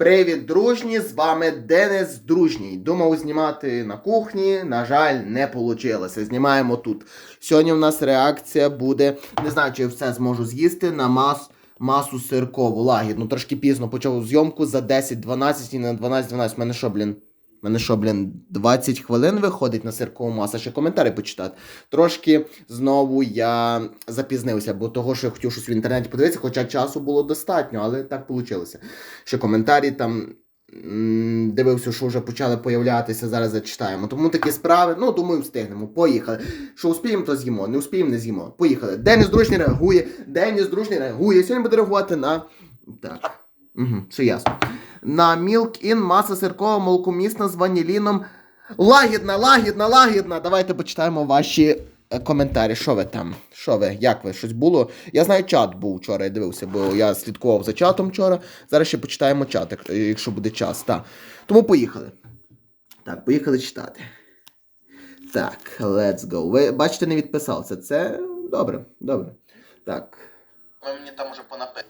Привіт, дружні! З вами Денис Дружній. Думав знімати на кухні. На жаль, не вийшло. Знімаємо тут. Сьогодні в нас реакція буде. Не знаю, чи я все зможу з'їсти на мас, масу сиркову. Лагідно. Трошки пізно почав зйомку за 10-12 і на 12-12. У мене що, блін? Мене що, блін, 20 хвилин виходить на сиркову масу, ще коментарі почитати. Трошки знову я запізнився, бо того, що я хотів щось в інтернеті подивитися, хоча часу було достатньо, але так вийшло. Ще коментарі там дивився, що вже почали появлятися, зараз зачитаємо. Тому такі справи, ну думаю, встигнемо. Поїхали. Що успіємо, то з'їмо. Не успіємо, не з'їмо. Поїхали. Деніс Дружній реагує. Деніс Дружній реагує. Сьогодні буде реагувати на. Так. Угу, все ясно. На Milk In маса сиркова молокомісна з ваніліном. Лагідна, лагідна, лагідна. Давайте почитаємо ваші е, коментарі. Що ви там? Що ви? Як ви? Щось було? Я знаю, чат був вчора, я дивився, бо я слідкував за чатом вчора. Зараз ще почитаємо чат, якщо буде час. Так. Тому поїхали. Так, поїхали читати. Так, let's go. Ви бачите, не відписався. Це добре, добре. Так. Ви мені там уже понаписали.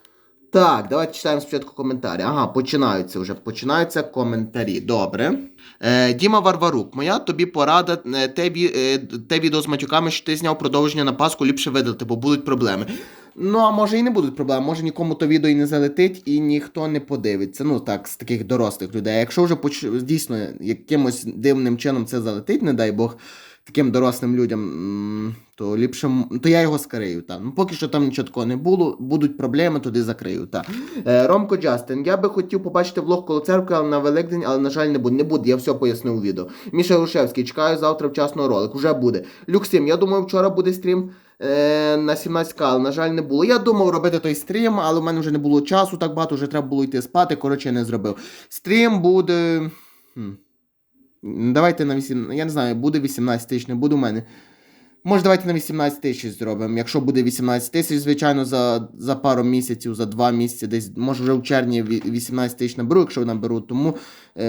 Так, давайте читаємо спочатку коментарі. Ага, починаються вже. Починаються коментарі. Добре. Е, Діма Варварук, моя тобі порада. е, Те, е, те відео з матюками, що ти зняв продовження на Пасху, ліпше видалити, бо будуть проблеми. Ну, а може і не будуть проблем, може нікому то відео і не залетить, і ніхто не подивиться. Ну так, з таких дорослих людей. Якщо вже дійсно якимось дивним чином це залетить, не дай Бог, таким дорослим людям, то ліпше, то я його скрию. Та. Ну, поки що там нічого такого не було, будуть проблеми, туди закрию. Та. Е, Ромко Джастин, я би хотів побачити влог коло церкви але на Великдень, але, на жаль, не буде. Не буде, я все пояснив у відео. Міша Грушевський, чекаю завтра вчасного ролик. Уже буде. Люксим, я думаю, вчора буде стрім е, на 17к, але, на жаль, не було. Я думав робити той стрім, але в мене вже не було часу так багато, вже треба було йти спати. Коротше, не зробив. Стрім буде. Хм. Давайте на 18. Я не знаю, буде 18 тисяч, не буде у мене. Може, давайте на 18 тисяч зробимо. Якщо буде 18 тисяч, звичайно, за, за пару місяців, за два місяці, десь, може вже в червні 18 тисяч наберу, якщо наберу, тому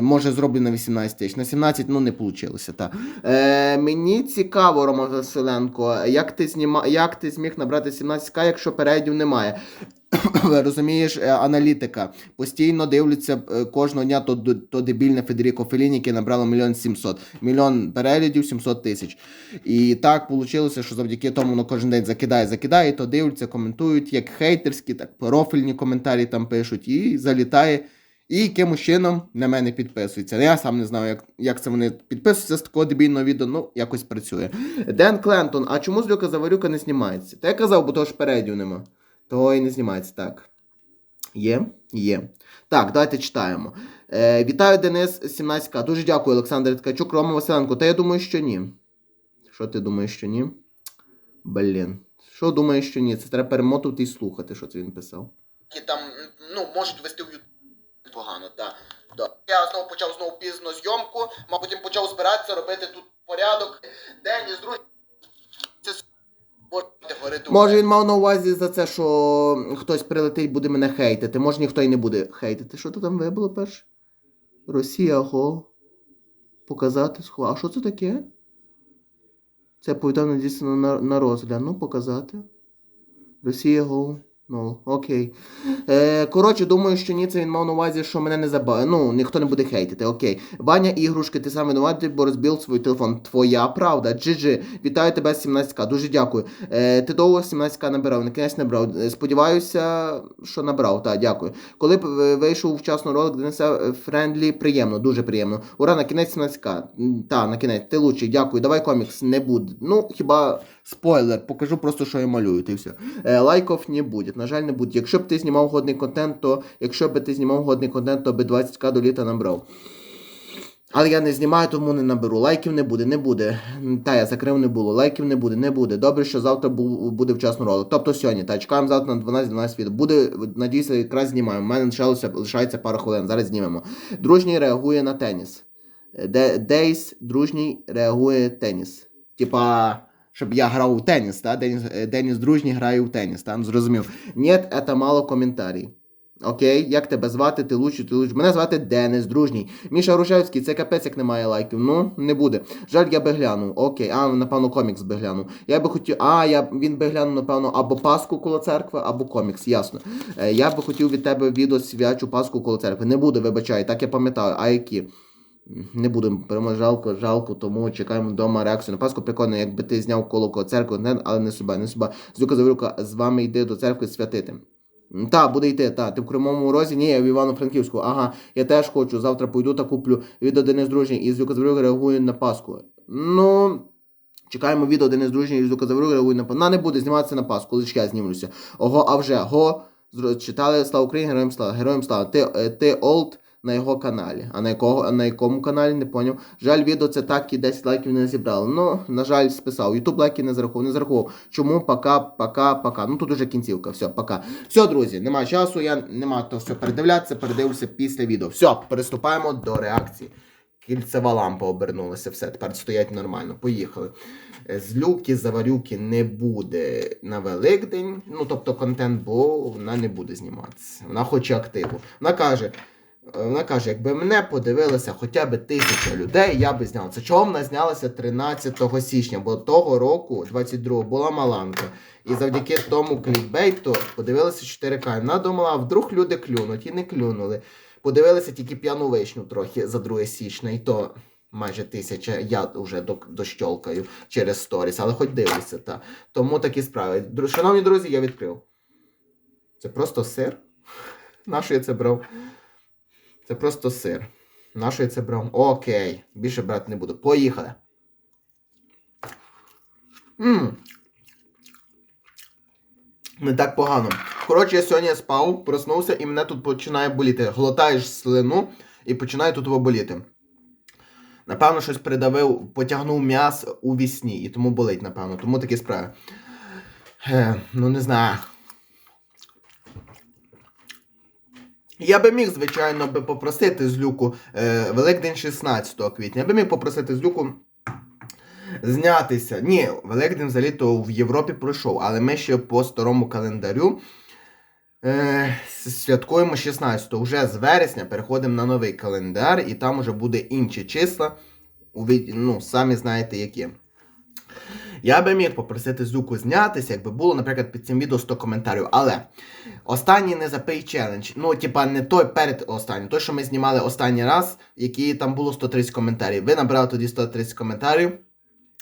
може зроблю на 18 тисяч. На 17, ну не вийшло. Та. Е, мені цікаво, Рома Василенко, як ти, зніма... як ти зміг набрати 17к, якщо передів немає. Розумієш, е, аналітика. Постійно дивляться е, кожного дня то, то дебільне Федеріко Феліні, яке набрало мільйон сімсот. Мільйон переглядів, 700 тисяч. І так вийшло, що завдяки тому воно кожен день закидає, закидає, і то дивляться, коментують, як хейтерські, так профільні коментарі там пишуть, і залітає. І якимось чином на мене підписується. Я сам не знаю, як, як це вони підписуються з такого дебільного відео, ну якось працює. Ден Клентон, а чому з Люка Заварюка не знімається? Та казав, бо того ж передів нема. Того і не знімається так. Є? Є. Так, давайте читаємо. Е, вітаю, Денис 17К. Дуже дякую, Олександр Ткачук, Рома Василенко. Та я думаю, що ні. Що ти думаєш, що ні? Блін. Що думаєш, що ні? Це треба перемотувати і слухати, що це він писав. Які там, ну, можуть вести в погано. Да. Я знову почав знову пізно зйомку, а потім почав збиратися, робити тут порядок. Це говорити. Може він мав на увазі за це, що хтось прилетить, буде мене хейтити. Може ніхто і не буде хейтити. Що то там вибило перше? Росія го. Показати схова. А що це таке? Це повідомлення дійсно на, на розгляд. Ну, показати. Росія го. Ну, окей. Е, коротше, думаю, що ні, це він мав на увазі, що мене не заба... Ну, ніхто не буде хейтити, окей. Ваня ігрушки, ти сам винуватий, бо розбив свій телефон. Твоя правда. Джиджи. Вітаю тебе з 17к. Дуже дякую. Е, ти довго 17к набирав, на кінець набрав. Е, Сподіваюся, що набрав. Так, дякую. Коли б е, вийшов вчасно ролик, Дениса е, Френдлі, приємно, дуже приємно. Ура, на кінець 17к. Та, на кінець, ти лучший, дякую. Давай комікс, не буде. Ну, хіба спойлер, покажу просто, що я малюю, й все. Е, лайков не буде, на жаль, не буде. Якщо б ти знімав годний контент, то якщо б ти знімав годний контент, то би 20к до літа набрав. Але я не знімаю, тому не наберу. Лайків не буде, не буде. Та я закрив не було. Лайків не буде, не буде. Добре, що завтра бу- буде вчасно ролик. Тобто сьогодні. Та чекаємо завтра на 12-12 відео. Буде, надіюся, якраз знімаємо. У мене лишалося, лишається пара хвилин. Зараз знімемо. Дружній реагує на теніс. Де, Дейс дружній реагує теніс. Типа. Щоб я грав у теніс, та? Деніс, е, Деніс дружній грає у теніс, там зрозумів. Ні, це мало коментарів. Окей, як тебе звати? Ти лучший, ти лучший. Мене звати Денис, дружній. Міша Рушевський, це капець, як немає лайків. Ну, не буде. Жаль, я би глянув. Окей, а, напевно, комікс би глянув. Я би хотів. А, я, він би глянув, напевно, або Пасху коло церкви, або комікс, ясно. Е, я би хотів від тебе відео свячу Пасху коло церкви. Не буде, вибачай, так я пам'ятаю. А які? Не будемо, прямо жалко, жалко, тому чекаємо вдома реакцію на Пасху. Прикольно, якби ти зняв коло коло церкви, не, але не себе, не себе. Зюка Завірюка з вами йде до церкви святити. Та, буде йти, та. Ти в Кривому Розі? Ні, я в Івано-Франківську. Ага, я теж хочу. Завтра пойду та куплю відео Денис Дружній і Зюка Завірюка реагує на Пасху. Ну. Чекаємо відео Денис Дружній і Зюка Завірюка реагує на Пасху. На не буде зніматися на Пасху, лише я знімлюся. Ого, а вже, го. Читали Слава Україні, героям слава, героям слава. Ти, е, ти олд на його каналі. А на якого на якому каналі не поняв. Жаль, відео це так і 10 лайків не зібрало. Ну, на жаль, списав. Ютуб лайки не зарахував, не зарахував. Чому? Пока, пока, пока. Ну тут уже кінцівка. Все, пока. Все, друзі, нема часу, я нема то все передивлятися, передивлюся після відео. Все, переступаємо до реакції. Кільцева лампа обернулася, все, тепер стоять нормально. Поїхали. Е, Злюки, заварюки не буде на Великдень. Ну, тобто контент, бо вона не буде зніматися. Вона хоче активу. Вона каже. Вона каже, якби мене подивилося хоча б тисяча людей, я би зняв. Це чого вона знялася 13 січня, бо того року, 22-го, була Маланка. І завдяки тому клікбейту подивилися 4К. Вона думала, вдруг люди клюнуть, і не клюнули. Подивилися тільки п'яну вишню трохи за 2 січня, і то майже тисяча. Я вже дощолкаю через сторіс, але хоч дивлюся, та. Тому такі справи. Шановні друзі, я відкрив. Це просто сир. Нащо я це брав? Це просто сир. Нащо я це брав? Окей. Більше брати не буду. Поїхали. Мм. Не так погано. Коротше, я сьогодні спав, проснувся і мене тут починає боліти. Глотаєш слину і починає тут боліти. Напевно, щось придавив, потягнув м'яс у вісні, і тому болить, напевно. Тому такі справи. Е, ну, не знаю. Я би міг, звичайно, би попросити Злюку е, Великдень 16 квітня. Я би міг попросити Злюку знятися. Ні, Великдень взагалі-то в Європі пройшов, але ми ще по старому календарю е, святкуємо 16-го. Вже з вересня переходимо на новий календар, і там вже буде інші числа. Ну, самі знаєте які. Я би міг попросити Зуку знятися, якби було, наприклад, під цим відео 100 коментарів. Але останній не запий челендж. Ну, типа, не той перед останнім, той, що ми знімали останній раз, який там було 130 коментарів. Ви набрали тоді 130 коментарів.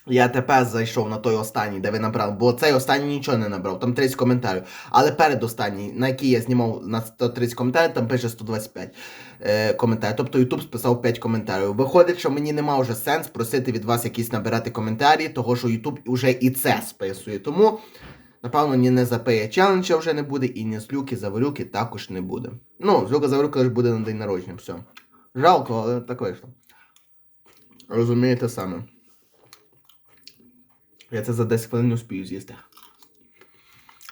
Я тепер зайшов на той останній, де ви набрали, бо цей останній нічого не набрав, там 30 коментарів. Але перед останній, на який я знімав на 130 коментарів, там пише 125 е, коментарів. Тобто YouTube списав 5 коментарів. Виходить, що мені нема вже сенс просити від вас якісь набирати коментарі, того що YouTube вже і це списує. Тому, напевно, ні не запиє челенджа вже не буде, і ні злюки, заварюки також не буде. Ну, злюка заварюка лише буде на день народження, все. Жалко, але так вийшло. Розумієте саме. Я це за 10 хвилин успію з'їсти.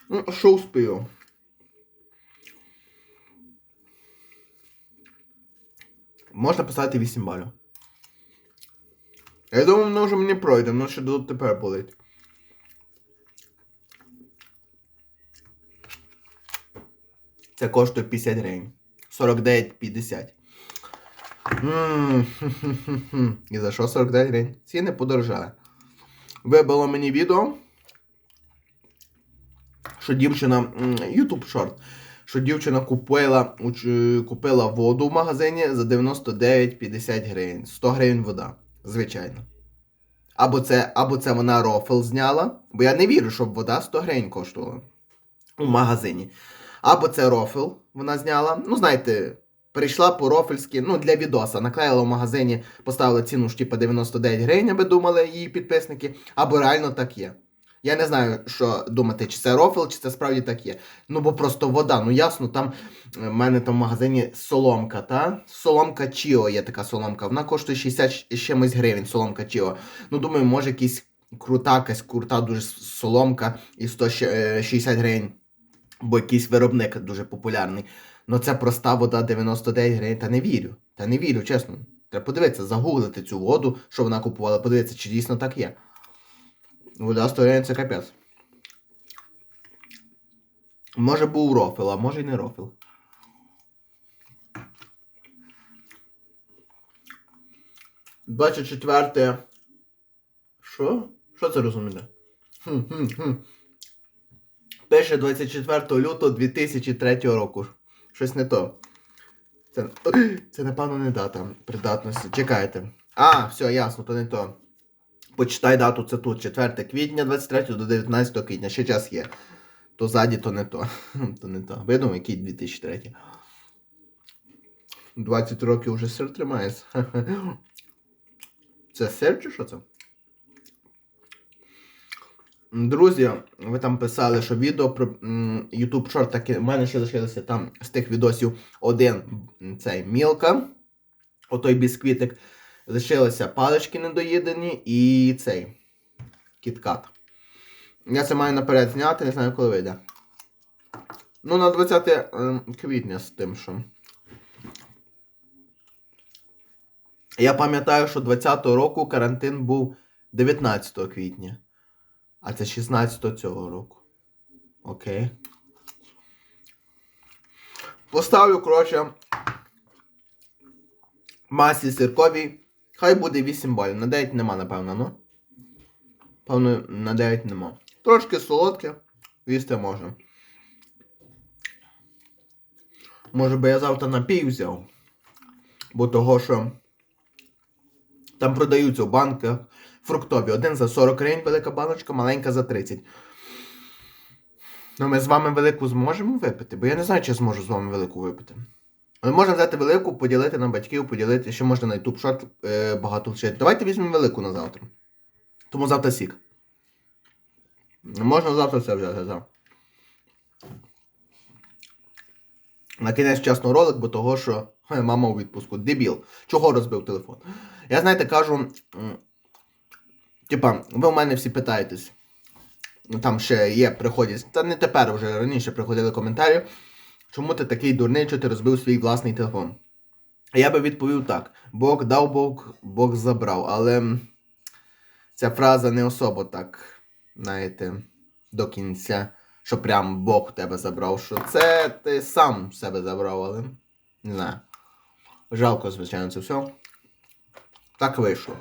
Ну, що успію? Можна поставити 8 балів. Я думаю, воно вже мені пройде, воно ще до тепер болить. Це коштує 50 гривень. 49,50. М, хм-хм-хм-хм. І за що 49 гривень? Ціни подорожали. Вибило мені відео, що дівчина. YouTube Short. Що дівчина купила, купила воду в магазині за 99,50 гривень. 100 гривень вода. Звичайно. Або це, або це вона рофл зняла, бо я не вірю, щоб вода 100 гривень коштувала у магазині. Або це рофл вона зняла. Ну, знаєте, прийшла по рофельськи, ну, для відоса, наклеїла в магазині, поставила ціну ж типу 99 гривень, аби думали її підписники, або реально так є. Я не знаю, що думати, чи це рофл, чи це справді так є. Ну, бо просто вода, ну ясно, там е, в мене там в магазині соломка, та? Соломка Чіо є така соломка. Вона коштує 60 чимось гривень, соломка Чіо. Ну, думаю, може якась крута, якась крута дуже соломка і 160 гривень. Бо якийсь виробник дуже популярний. Ну це проста вода 99 гривень, та не вірю. Та не вірю, чесно. Треба подивитися, загуглити цю воду, що вона купувала, подивитися, чи дійсно так є. Вода 100 гривень це капець. Може був рофіл, а може й не рофіл. Бачу четверте. Що? Що це розуміє? Хм, хм, хм. Пише 24 лютого 2003 року. Щось не то. Це, це напевно не дата придатності. Чекайте. А, все, ясно, то не то. Почитай дату, це тут. 4 квітня 23 до 19 квітня. Ще час є. То ззаді, то не то. То не то. Видно, який 2003. 20 років вже сир тримається. Це сир чи що це? Друзі, ви там писали, що відео про YouTube Short таки. У мене ще лишилося там з тих відосів один цей мілка. Отой бісквітик. Лишилися палички недоїдені і цей кіткат. Я це маю наперед зняти, не знаю, коли вийде. Ну, на 20 ем, квітня з тим, що. Я пам'ятаю, що 20-го року карантин був 19 квітня. А це 16 цього року. Окей. Поставлю, коротше, масі сирковій. Хай буде 8 балів. На 9 нема, напевно, ну. Певно, на 9 нема. Трошки солодке, їсти можна. Може би я завтра напій взяв. Бо того, що там продаються в банках фруктові. Один за 40 гривень велика баночка, маленька за 30. Ну, ми з вами велику зможемо випити, бо я не знаю, чи зможу з вами велику випити. Але можна взяти велику, поділити на батьків, поділити, ще можна на YouTube шорт е, багато вчити. Давайте візьмемо велику на завтра. Тому завтра сік. Можна завтра це взяти, так. На кінець чесно ролик, бо того, що мама у відпуску. Дебіл. Чого розбив телефон? Я знаєте, кажу. Типа, ви у мене всі питаєтесь. Ну там ще є, приходять. Та не тепер вже раніше приходили коментарі. Чому ти такий дурний, що ти розбив свій власний телефон? Я би відповів так: Бог дав Бог, Бог забрав. Але ця фраза не особо так, знаєте, до кінця, що прям Бог тебе забрав. Що це ти сам себе забрав, але не знаю. Жалко, звичайно, це все. Так вийшло.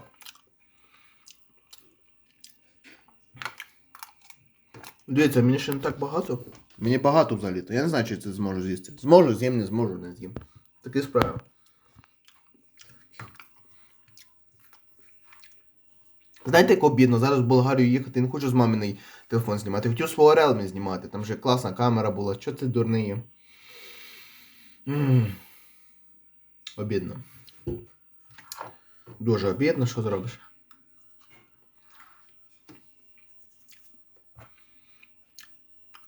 Дивіться, мені ще не так багато. Мені багато взагалі. Я не знаю, чи це зможу з'їсти. Зможу, з'їм, не зможу, не з'їм. Такі справи. Знаєте, як обідно, зараз в Болгарію їхати, не хочу з маминий телефон знімати. Хотів свого Realme знімати, там вже класна камера була. Що це дурний? М. Обідно. Дуже обідно, що зробиш?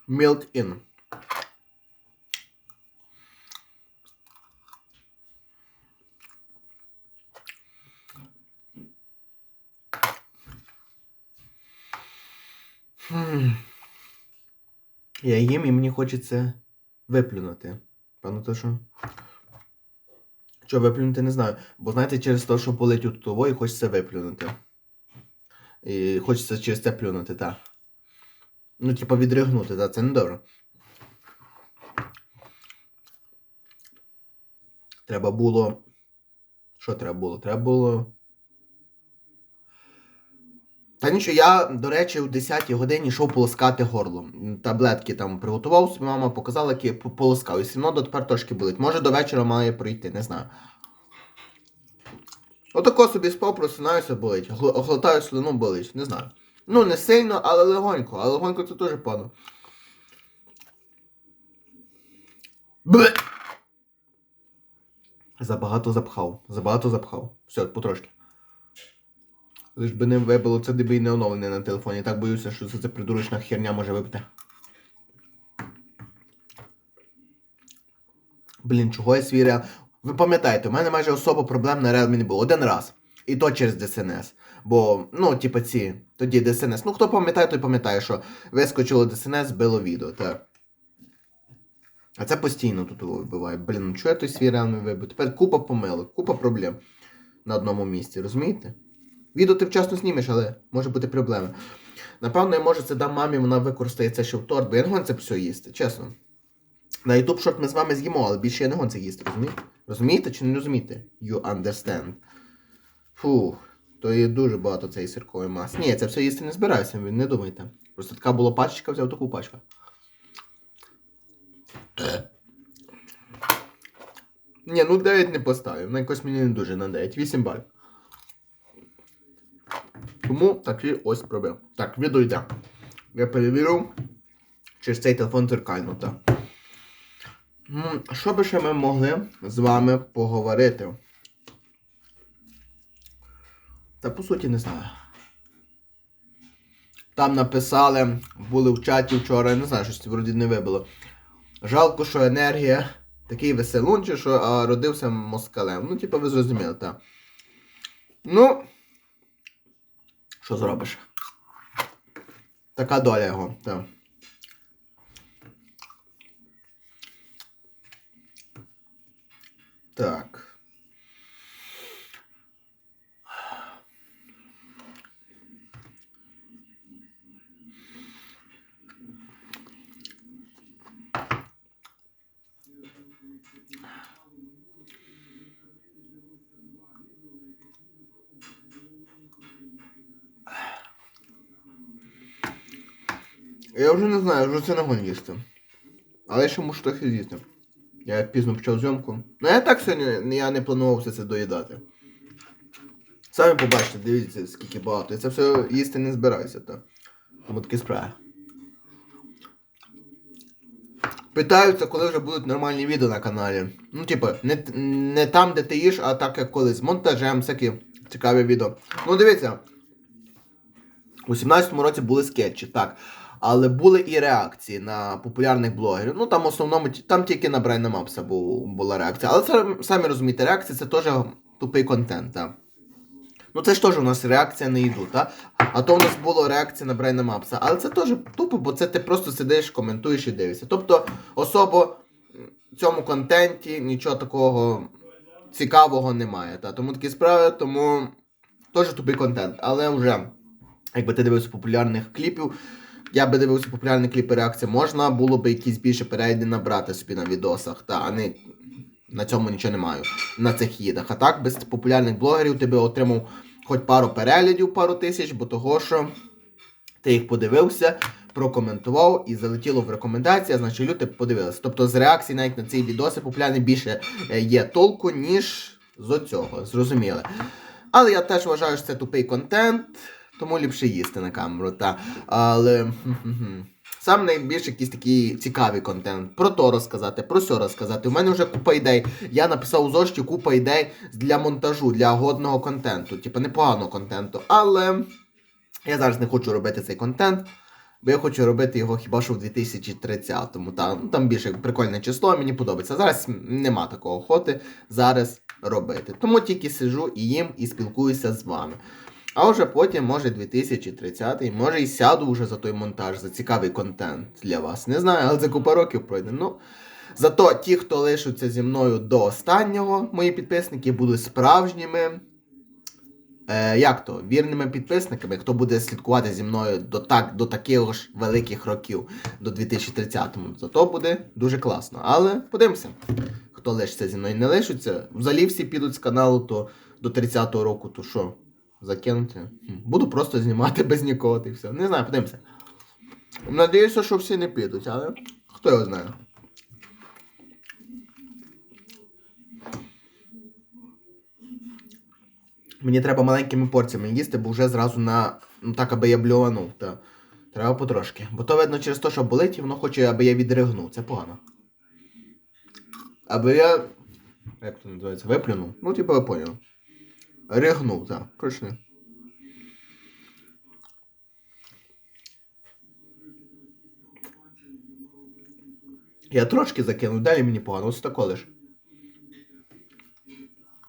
Milk in. Хм. Я їм і мені хочеться виплюнути. Певно, то що. Що виплюнути, не знаю. Бо знаєте, через те, що болить у того, і хочеться виплюнути. І хочеться через це плюнути, так. Ну, типа відригнути, так, це не добре. Треба було. Що треба було? Треба було. Та нічого, я, до речі, у 10 годині йшов полоскати горло. Таблетки там приготував, собі мама показала, які полоскав. І одно до тепер трошки болить. Може до вечора має пройти, не знаю. Отако собі спав, просинаюся, болить. Гл- Глотаю слину, болить, не знаю. Ну, не сильно, але легонько. А легонько це теж погано. Бле! Забагато запхав. Забагато запхав. Все, потрошки. Лиш би не вибило це ніби і не оновлене на телефоні. Так боюся, що це, це придурочна херня може вибити. Блін, чого я свій реал. Ви пам'ятаєте, у мене майже особо проблем на Realme не було. Один раз. І то через DSNS. Бо, ну, типа ці, тоді DSNS. Ну, хто пам'ятає, той пам'ятає, що вискочило DSNS, збило відео, так. А це постійно тут вибиває. Блін, ну чого я той свій Realme вибив? Тепер купа помилок, купа проблем на одному місці, розумієте? Відео ти вчасно знімеш, але може бути проблема. Напевно, я може це дам мамі, вона використає це ще в торт, бо я не гон це все їсти, чесно. На YouTube шорт ми з вами з'їмо, але більше я не гон це їсти, розумієте? Розумієте чи не розумієте? You understand. Фух, то є дуже багато цієї сиркової маси. Ні, це все їсти не збираюся, ви не думайте. Просто така була пачка, взяв таку пачку. Ні, ну 9 не поставив. На якось мені не дуже на 9. 8 балів. Тому такий ось пробив. Так, відео йде. Я перевірив через цей телефон дзеркально, Що би ще ми могли з вами поговорити? Та по суті не знаю. Там написали, були в чаті вчора, я не знаю, щось вроді не вибило. Жалко, що енергія такий веселунчий, що а, родився москалем. Ну, типу, ви зрозуміли, так. Ну. Що зробиш? Така доля його, так. Так. Я вже не знаю, вже це не гонь їсти. Але я ще мушу трохи з'їсти. Я пізно почав зйомку. Ну я так сьогодні я не планував все це доїдати. Самі побачите, дивіться, скільки багато. Я це все їсти не збираюся, так. Тому такі справи. Питаються, коли вже будуть нормальні відео на каналі. Ну, типу, не, не там, де ти їш, а так як колись монтажем, всякі цікаві відео. Ну, дивіться. У 17-му році були скетчі, так. Але були і реакції на популярних блогерів. Ну там в основному там тільки на Брайна Мапса бу- була реакція. Але це самі розумієте, реакція це теж тупий контент. Так. Ну це ж теж у нас реакція на їду, так? А то у нас було реакція на Брайна Мапса. Але це теж тупо, бо це ти просто сидиш, коментуєш і дивишся. Тобто особо в цьому контенті нічого такого цікавого немає. Та? Тому такі справи, тому теж тупий контент. Але вже, якби ти дивився популярних кліпів, я би дивився популярні кліпи реакції, можна було би якісь більше перегляди набрати собі на відосах, та, а на цьому нічого не маю, на цих їдах. А так, без популярних блогерів ти би отримав хоч пару переглядів, пару тисяч, бо того, що ти їх подивився, прокоментував і залетіло в рекомендації, значить люди подивилися. Тобто з реакцій навіть на ці відоси популярні більше е, є толку, ніж з цього. Зрозуміли. Але я теж вважаю, що це тупий контент, тому ліпше їсти на камеру. Та. Але сам найбільш якийсь такий цікавий контент. Про то розказати, про все розказати. У мене вже купа ідей. Я написав у зошті купа ідей для монтажу, для годного контенту, типу непоганого контенту. Але я зараз не хочу робити цей контент. Бо я хочу робити його хіба що в 2030-му. Та, ну, там більше прикольне число, мені подобається. Зараз нема такого охоти зараз робити. Тому тільки сижу і їм і спілкуюся з вами. А вже потім, може, 2030-й, може і сяду вже за той монтаж, за цікавий контент для вас. Не знаю, але за купа років пройде. Ну, зато ті, хто лишаться зі мною до останнього, мої підписники, будуть справжніми. Е, як то? Вірними підписниками, хто буде слідкувати зі мною до, так, до таких ж великих років, до 2030-му. Зато буде дуже класно. Але подивимося, хто лишиться зі мною не лишиться. Взагалі всі підуть з каналу, то до 30-го року, то що? Закинути? Буду просто знімати без нікого і все. Не знаю, подивимося. Надіюся, що всі не підуть, але хто його знає. Мені треба маленькими порціями їсти, бо вже зразу на. Ну так, аби я блюванув. Та. Треба потрошки. Бо то видно через те, що болить, і воно хоче, аби я відригнув. Це погано. Аби я. Як то називається? Виплюнув? Ну, типу, ви поняли. Ригнув, так. Точно. Я трошки закинув, далі мені погано, ось тако лиш.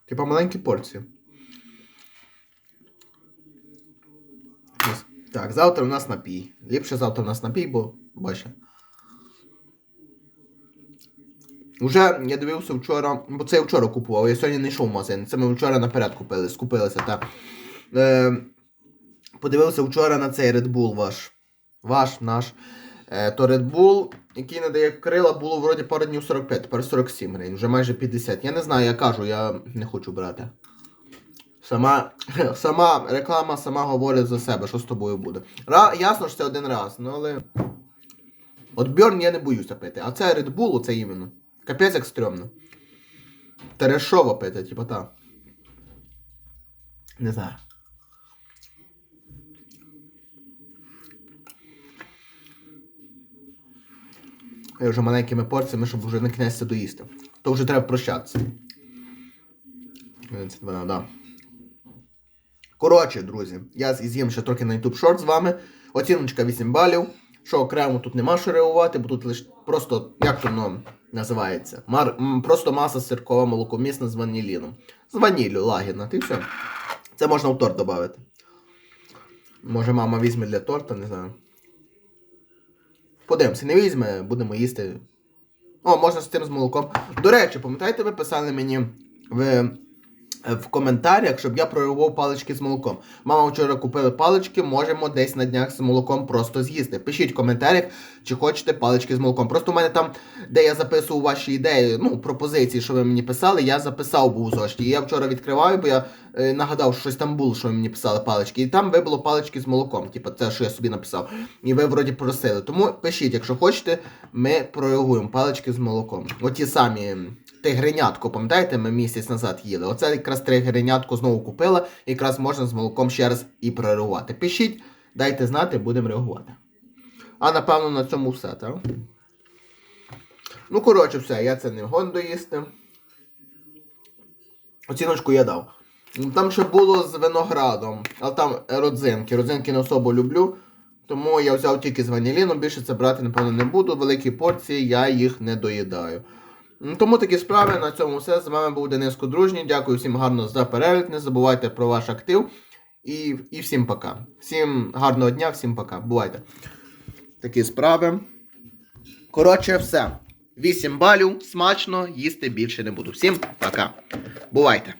Типа маленькі порції. Ось. Так, завтра у нас напій. Ліпше завтра у нас напій, бо бачите. Уже я дивився вчора, бо це я вчора купував, я сьогодні не йшов в магазин. Це ми вчора наперед купили, скупилися. Та. Е, подивився вчора на цей Red Bull ваш. Ваш, наш. Е, то Red Bull, який надає крила, було вроді пару днів 45, тепер 47 гривень, вже майже 50. Я не знаю, я кажу, я не хочу брати. Сама, сама реклама сама говорить за себе, що з тобою буде. Ра, ясно, що це один раз, ну але. От Бьорн я не боюся пити. А це Red Bull, це іменно. Капець як стрьомно. Терешово пити, типа та. Не знаю. Я вже маленькими порціями, щоб вже на кінець це доїсти. То вже треба прощатися. 11-12, да. Коротше, друзі, я з'їм ще трохи на YouTube Short з вами. Оціночка 8 балів. Що окремо тут нема що реагувати, бо тут лише просто, як то воно називається? Мар... Просто маса сиркова молокомісна з ваніліном. З ваніллю лагідна, ти все. Це можна в торт додати. Може мама візьме для торта, не знаю. Подивимося, не візьме, будемо їсти. О, можна з тим з молоком. До речі, пам'ятаєте, ви писали мені в, в коментарях, щоб я проривав палички з молоком. Мама вчора купила палички, можемо десь на днях з молоком просто з'їсти. Пишіть в коментарях, чи хочете палички з молоком. Просто у мене там, де я записував ваші ідеї, ну, пропозиції, що ви мені писали, я записав був у зошиті. І я вчора відкриваю, бо я е, нагадав, що щось там було, що ви мені писали палички. І там вибило палички з молоком, типу це, що я собі написав. І ви вроді просили. Тому пишіть, якщо хочете, ми прореагуємо палички з молоком. Оті самі тигренятко, пам'ятаєте, ми місяць назад їли. Оце якраз тигренятко знову купила, якраз можна з молоком ще раз і прореагувати. Пишіть, дайте знати, будемо реагувати. А напевно на цьому все, так? Ну, коротше, все, я це не гон доїсти. Оціночку я дав. Там ще було з виноградом, але там родзинки. Родзинки не особо люблю. Тому я взяв тільки з ваніліном, більше це брати, напевно, не буду. Великі порції, я їх не доїдаю. Тому такі справи. На цьому все. З вами був Денис Кодружній. Дякую всім гарно за перегляд. Не забувайте про ваш актив. І, і всім пока. Всім гарного дня, всім пока. Бувайте. Такі справи. Коротше, все. 8 балів. Смачно, їсти більше не буду. Всім пока. Бувайте.